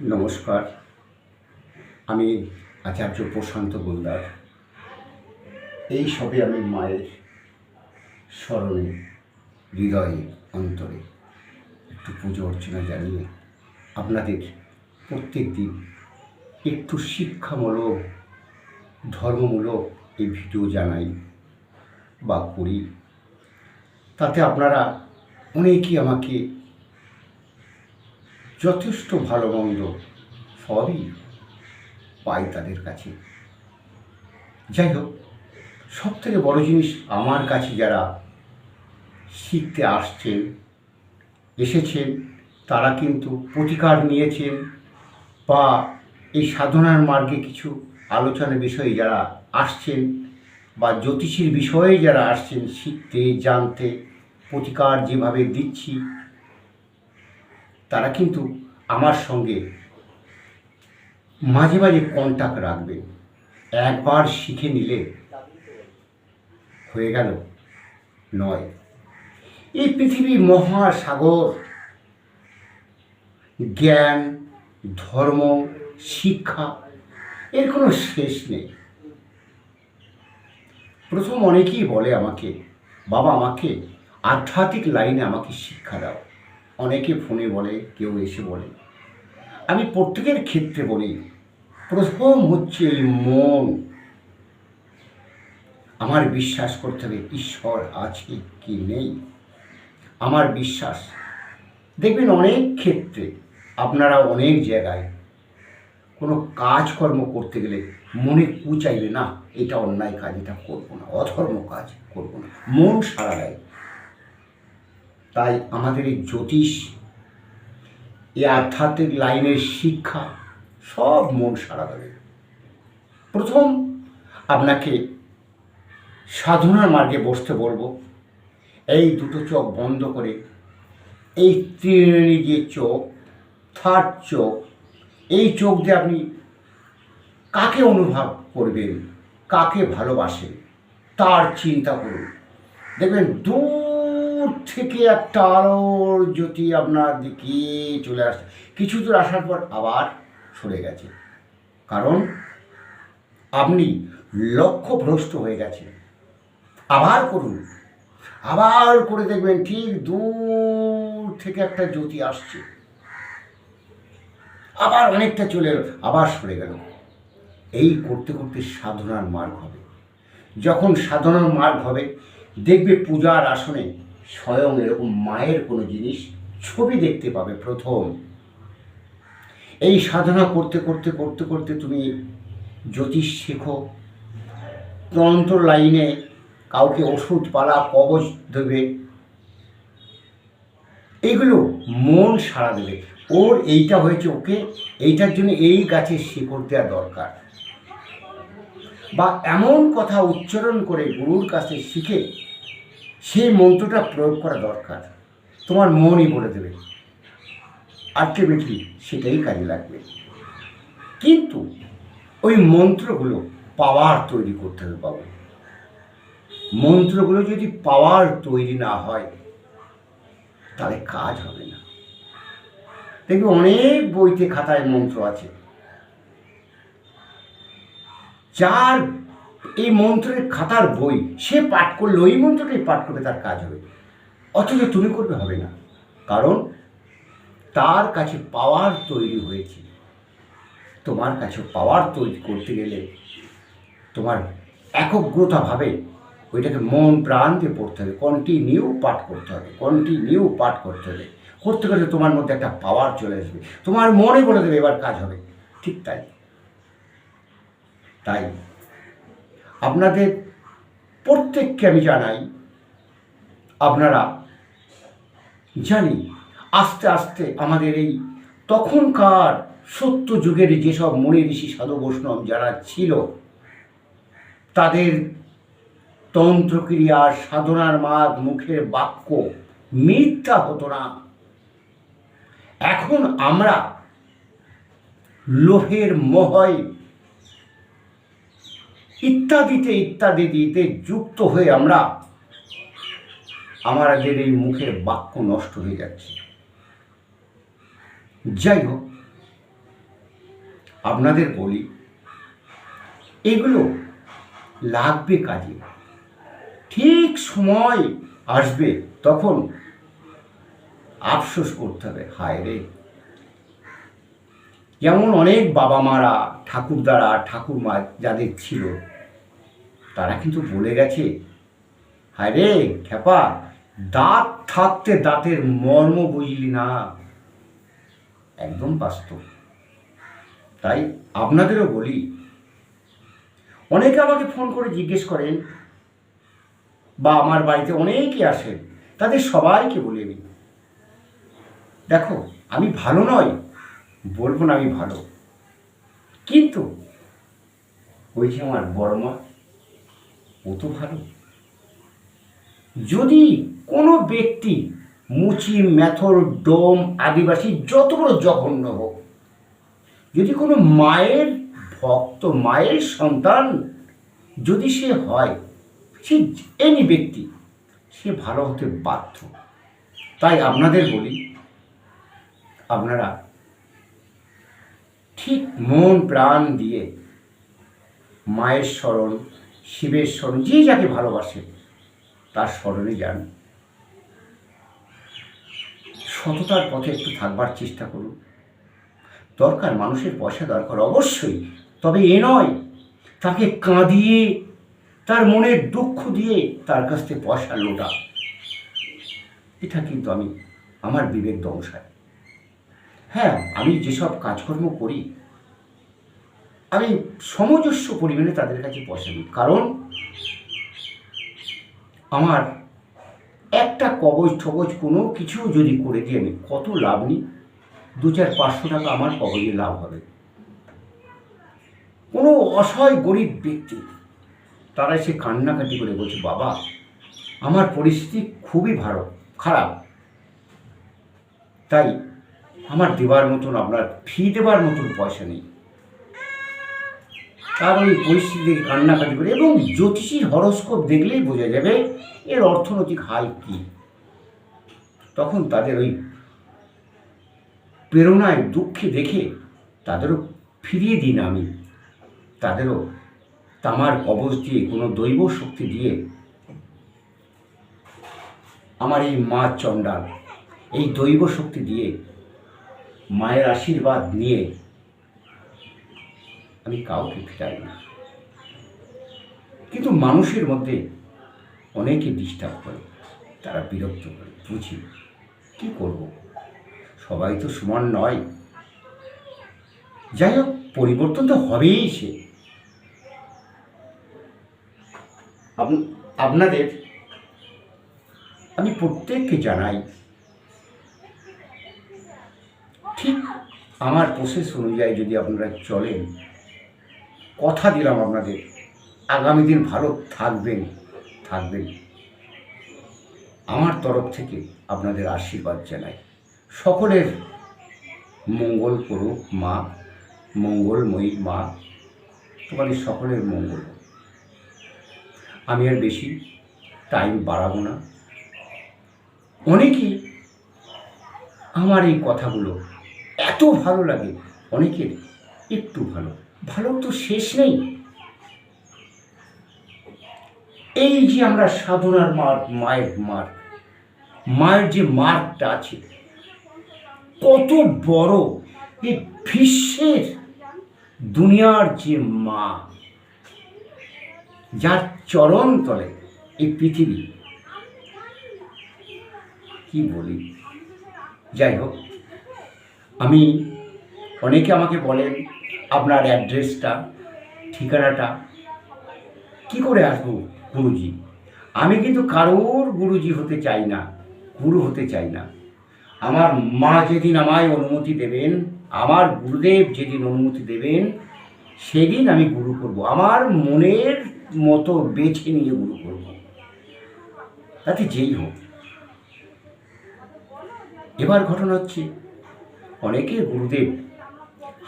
নমস্কার। আমি আচার্য প্রশান্ত গোলদার। এই সবে আমি মায়ের স্মরণে হৃদয়ে অন্তরে একটু পুজো অর্চনা জানিয়ে আপনাদের প্রত্যেক দিন একটু শিক্ষামূলক, ধর্মমূলক এই ভিডিও জানাই বা করি। তাতে আপনারা অনেকেই আমাকে যথেষ্ট ভালো মন্দ সবই পাই তাদের কাছে। যাই হোক, সব থেকে বড় জিনিস আমার কাছে যারা শিখতে আসছেন, এসেছেন, তারা কিন্তু প্রতিকার নিয়েছেন বা এই সাধনার মার্গে কিছু আলোচনা বিষয়ে যারা আসছেন বা জ্যোতিষীর বিষয়ে যারা আসছেন, শিখতে, জানতে, প্রতিকার যেভাবে দিচ্ছি তারা কিন্তু আমার সঙ্গে মাঝে মাঝে কন্ট্যাক্ট রাখবে। একবার শিখে নিলে হয়ে গেল নয়। এই পৃথিবী মহাসাগর, জ্ঞান, ধর্ম, শিক্ষা, এর কোনো শেষ নেই। প্রথম অনেকেই বলে আমাকে, বাবা, আমাকে আধ্যাত্মিক লাইনে আমাকে শিক্ষা দাও। অনেকে ফোনে বলে, কেউ এসে বলে। আমি প্রত্যেকের ক্ষেত্রে বলি, প্রথম হচ্ছে এই মন। আমার বিশ্বাস করতে হবে, ঈশ্বর আছে কি নেই? আমার বিশ্বাস। দেখবেন অনেক ক্ষেত্রে আপনারা অনেক জায়গায় কোনো কাজকর্ম করতে গেলে মনে কুচাইবে না, এটা অন্যায় কাজ, এটা করব না, অধর্ম কাজ করব না। মন সারা দেয়। তাই আমাদের এই জ্যোতিষ, এই আধ্যাত্মিক লাইনের শিক্ষা সব মন সারা দেবে। প্রথম আপনাকে সাধনার মার্গে বসতে বলব। এই দুটো চোখ বন্ধ করে, এই ত্রিণী যে চোখ থার্ড চোখ, এই চোখ দিয়ে আপনি কাকে অনুভব করবেন, কাকে ভালোবাসেন, তার চিন্তা করুন। দেখবেন দূর থেকে একটা আলোর জ্যোতি আপনার দিকে চলে আসছে। কিছু দূর আসার পর আবার সরে গেছে। কারণ আপনি লক্ষ্য লক্ষ্যভ্রষ্ট হয়ে গেছেন। আবার করুন। আবার করে দেখবেন ঠিক দূর থেকে একটা জ্যোতি আসছে। আবার অনেকটা চলে আবার সরে গেল। এই করতে করতে সাধনার মার্গ হবে। যখন সাধনার মার্গ হবে, দেখবে পূজার আসনে স্বয়ং এরকম মায়ের কোনো জিনিস ছবি দেখতে পাবে প্রথম। এই সাধনা করতে করতে করতে করতে তুমি জ্যোতিষ শেখো। তন্ত্র লাইনে কাউকে ওষুধ, পালা কবচ দেবে। এগুলো মন সারা দেবে। ওর এইটা হয়েছে ওকে, এইটার জন্য এই গাছের শিকড় দেওয়া দরকার। বা এমন কথা উচ্চারণ করে গুরুর কাছে শিখে সেই মন্ত্রটা প্রয়োগ করা দরকার। তোমার মনই বলে দেবে। আলটিমেটলি সেটাই কাজে লাগবে। কিন্তু ওই মন্ত্রগুলো পাওয়ার তৈরি করতে হবে বাবু। মন্ত্রগুলো যদি পাওয়ার তৈরি না হয়, তাহলে কাজ হবে না। দেখবে অনেক বইতে খাতায় মন্ত্র আছে। যার এই মন্ত্রের খাতার বই, সে পাঠ করলে, ওই মন্ত্রটাই পাঠ করবে তার কাজ হবে। অথচ তুমি করবে, হবে না। কারণ তার কাছে পাওয়ার তৈরি হয়েছে। তোমার কাছে পাওয়ার তৈরি করতে গেলে তোমার একগ্রতাভাবে ওইটাকে মন প্রাণ দিয়ে পড়তে হবে। কন্টিনিউ পাঠ করতে হবে কন্টিনিউ পাঠ করতে হবে। করতে করতে তোমার মধ্যে একটা পাওয়ার চলে আসবে। তোমার মনে বলে দেবে, এবার কাজ হবে। ঠিক তাই। তাই আপনাদের প্রত্যেককে আমি জানাই, আপনারা জানি আস্তে আস্তে আমাদের এই তখনকার সত্য যুগের যেসব মনি ঋষি সাধু বৈষ্ণব যারা ছিল, তাদের তন্ত্রক্রিয়া, সাধনার মাগ, মুখের বাক্য মিথ্যা হতো না। এখন আমরা লোহের মহয় ইত্যাদিতে ইত্যাদি দিতে যুক্ত হয়ে আমরা আমাদের এই মুখের বাক্য নষ্ট হয়ে যাচ্ছে। যাই হোক, আপনাদের বলি, এগুলো লাগবে কাজে। ঠিক সময় আসবে তখন আফসোস করতে হবে, হায় রে। যেমন অনেক বাবা মারা ঠাকুরদারা, ঠাকুরমা যাদের ছিল তারা কিন্তু বলে গেছে হায় রে খেপা দাঁত থাকতে দাঁতের মর্ম বুঝলি না। একদম বাস্তব। তাই আপনাদেরও বলি, অনেকে আমাকে ফোন করে জিজ্ঞেস করেন, বা আমার বাড়িতে অনেকে আসেন, তাদের সবাইকে বলি আমি, দেখো, আমি ভালো নয় বলব না আমি ভালো। কিন্তু ওই যে আমার বড় মা ও তো ভালো? যদি কোনো ব্যক্তি মুচি ম্যাথর ডোম আদিবাসী যত বড় জঘন্য হোক, যদি কোনো মায়ের ভক্ত, মায়ের সন্তান যদি সে হয়, সে এনি ব্যক্তি, সে ভালো হতে বাধ্য। তাই আপনাদের বলি, আপনারা ঠিক মন প্রাণ দিয়ে মায়ের স্মরণ শিবের স্মরণ, যে যাকে ভালোবাসে, তার স্মরণে যান। সততার পথে একটু থাকবার চেষ্টা করুন। দরকার মানুষের পয়সা দরকার অবশ্যই, তবে এ নয়, তাকে কাঁদিয়ে, তার মনের দুঃখ দিয়ে তার কাছ থেকে পয়সা লোটা। এটা কিন্তু আমি, আমার বিবেক দংশায় হ্যাঁ আমি যেসব কাজকর্ম করি আমি সমজস্ব পরিমাণে তাদের কাছে পয়সা দিই। কারণ আমার একটা কবজ ঠবজ কোনো কিছু যদি করে দিই আমি কত লাভ নিই, দু চার পাঁচশো টাকা আমার কবজে লাভ হবে। কোনো অসহায় গরিব ব্যক্তি, তারা সে কান্নাকাটি করে বলছে, বাবা, আমার পরিস্থিতি খুবই ভালো, খারাপ। তাই আমার দেবার মতন, আপনার ফি দেবার মতন পয়সা নেই। তার ওই পরিস্থিতি কান্নাকাটি করে এবং জ্যোতিষীর হরস্কোপ দেখলেই বোঝা যাবে এর অর্থনৈতিক হাল কী। তখন তাদের ওই প্রেরণায় দুঃখে দেখে তাদেরও ফিরিয়ে দিই না আমি। তাদেরও তামার কবচ দিয়ে কোনো দৈব শক্তি দিয়ে আমার এই মা চণ্ডাল, এই দৈব শক্তি দিয়ে মায়ের আশীর্বাদ নিয়ে আমি কাউকে ফিরাই না। কিন্তু মানুষের মধ্যে অনেকে ডিস্টার্ব করে, তারা বিরক্ত করে, বুঝি। কি করব? সবাই তো সমান নয়। যাই হোক, পরিবর্তন তো হবেই সে। আপ- আপনাদের আমি প্রত্যেককে জানাই, ঠিক আমার প্রসেস অনুযায়ী যদি আপনারা চলেন কথা দিলাম আপনাদের। আগামী দিন ভালো থাকবেন থাকবেন। আমার তরফ থেকে আপনাদের আশীর্বাদ জানাই। সকলের মঙ্গল করুক মা, মঙ্গলময়ী মা, তোমাদের সকলের মঙ্গল আমি আর বেশি টাইম বাড়াবো না। অনেকে আমার এই কথাগুলো এত ভালো লাগে, অনেকের একটু ভালো। ভালো তো শেষ নেই। এই যে আমরা সাধনার মার, মায়ের মার, মায়ের যে মার্কটা আছে, কত বড় এই বিশ্বের দুনিয়ার যে মা, যার চরণ তলে এই পৃথিবী। কি বলি? যাই হোক, আমি অনেকে আমাকে বলেন আপনার অ্যাড্রেসটা ঠিকানাটা। কি করে আসব, গুরুজি? আমি কিন্তু কারোর গুরুজি হতে চাই না, গুরু হতে চাই না। আমার মা যেদিন আমায় অনুমতি দেবেন, আমার গুরুদেব যেদিন অনুমতি দেবেন, সেদিন আমি গুরু করব। আমার মনের মতো বেছে নিয়ে গুরু করব। তাতে যেই হোক। এবার ঘটনা হচ্ছে, অনেকে গুরুদেব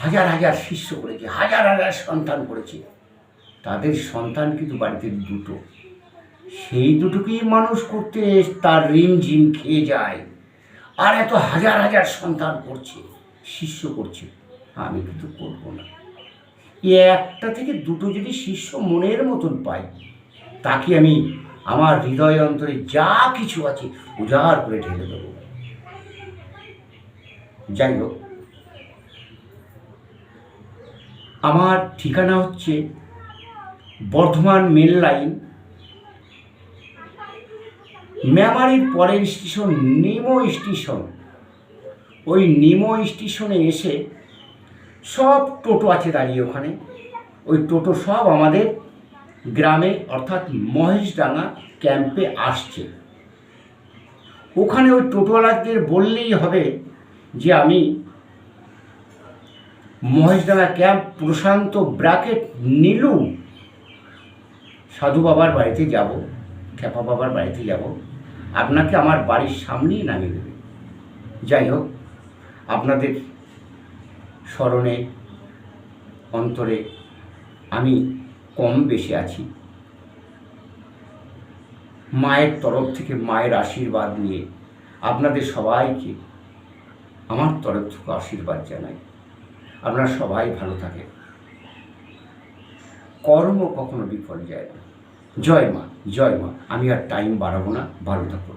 হাজার হাজার শিষ্য করেছে, হাজার হাজার সন্তান করেছে। তাদের সন্তান কিন্তু বাড়িতে দুটো। সেই দুটোকেই মানুষ করতে তার জিন খেয়ে যায়। আর এত হাজার হাজার সন্তান করছে, শিষ্য করছে, আমি কিন্তু করব না। একটা থেকে দুটো যদি শিষ্য মনের মতন পাই তাকে আমি আমার হৃদয় অন্তরে যা কিছু আছে উজাড় করে ঢেলে দেবো। যাই হোক আমার ঠিকানা হচ্ছে বর্ধমান মেন লাইন, মেমারির পরের স্টেশন, নিমো স্টেশন। ওই নিমো স্টেশনে এসে সব টোটো আছে দাঁড়িয়ে ওখানে। ওই টোটো সব আমাদের গ্রামে, অর্থাৎ মহেশডাঙ্গা ক্যাম্পে আসছে। ওখানে ওই টোটোওয়ালাদের বললেই হবে যে, আমি মহেশডাঙ্গা ক্যাম্প প্রশান্ত ব্র্যাকেট নীলু। সাধু বাবার বাড়িতে যাব খেপা বাবার বাড়িতে যাব। আপনাকে আমার বাড়ির সামনেই নামিয়ে দেবে। যাই হোক, আপনাদের স্মরণে, অন্তরে আমি কম বেশি আছি। মায়ের তরফ থেকে মায়ের আশীর্বাদ নিয়ে আপনাদের সবাইকে আমার তরফ থেকে আশীর্বাদ জানাই। আপনারা সবাই ভালো থাকেন কর্ম কখনো বিফল যায় না জয় মা জয় মা, আমি আর টাইম বাড়াবো না, ভালো থাকুন